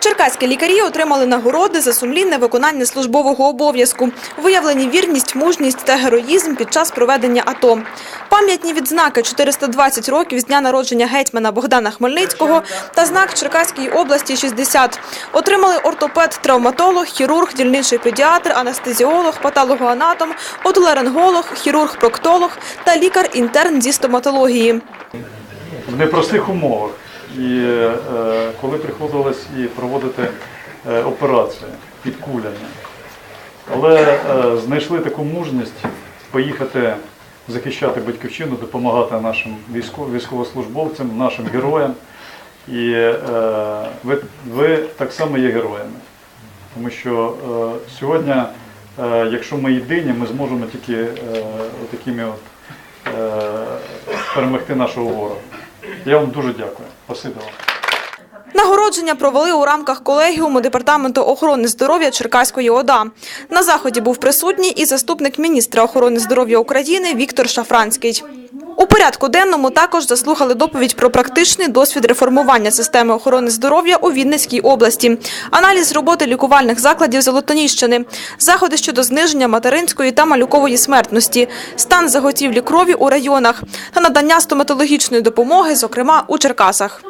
Черкаські лікарі отримали нагороди за сумлінне виконання службового обов'язку, виявлені вірність, мужність та героїзм під час проведення АТО. Пам'ятні відзнаки 420 років з дня народження гетьмана Богдана Хмельницького та знак Черкаської області 60. Отримали ортопед, травматолог, хірург, дільничий педіатр, анестезіолог, патологоанатом, отоларинголог, хірург-проктолог та лікар-інтерн зі стоматології. в непростих умовах. І е, коли приходилось і проводити е, операції під кулями. Але е, знайшли таку мужність поїхати захищати батьківщину, допомагати нашим військо- військовослужбовцям, нашим героям. І ви, ви так само є героями. Тому що сьогодні, якщо ми єдині, ми зможемо тільки такими от, перемогти нашого ворога. Я вам дуже дякую. Спасибо вам. Нагородження провели у рамках колегіуму Департаменту охорони здоров'я Черкаської ОДА. На заході був присутній і заступник міністра охорони здоров'я України Віктор Шафранський. У порядку денному також заслухали доповідь про практичний досвід реформування системи охорони здоров'я у Вінницькій області, аналіз роботи лікувальних закладів Золотоніщини, заходи щодо зниження материнської та малюкової смертності, стан заготівлі крові у районах та надання стоматологічної допомоги, зокрема у Черкасах.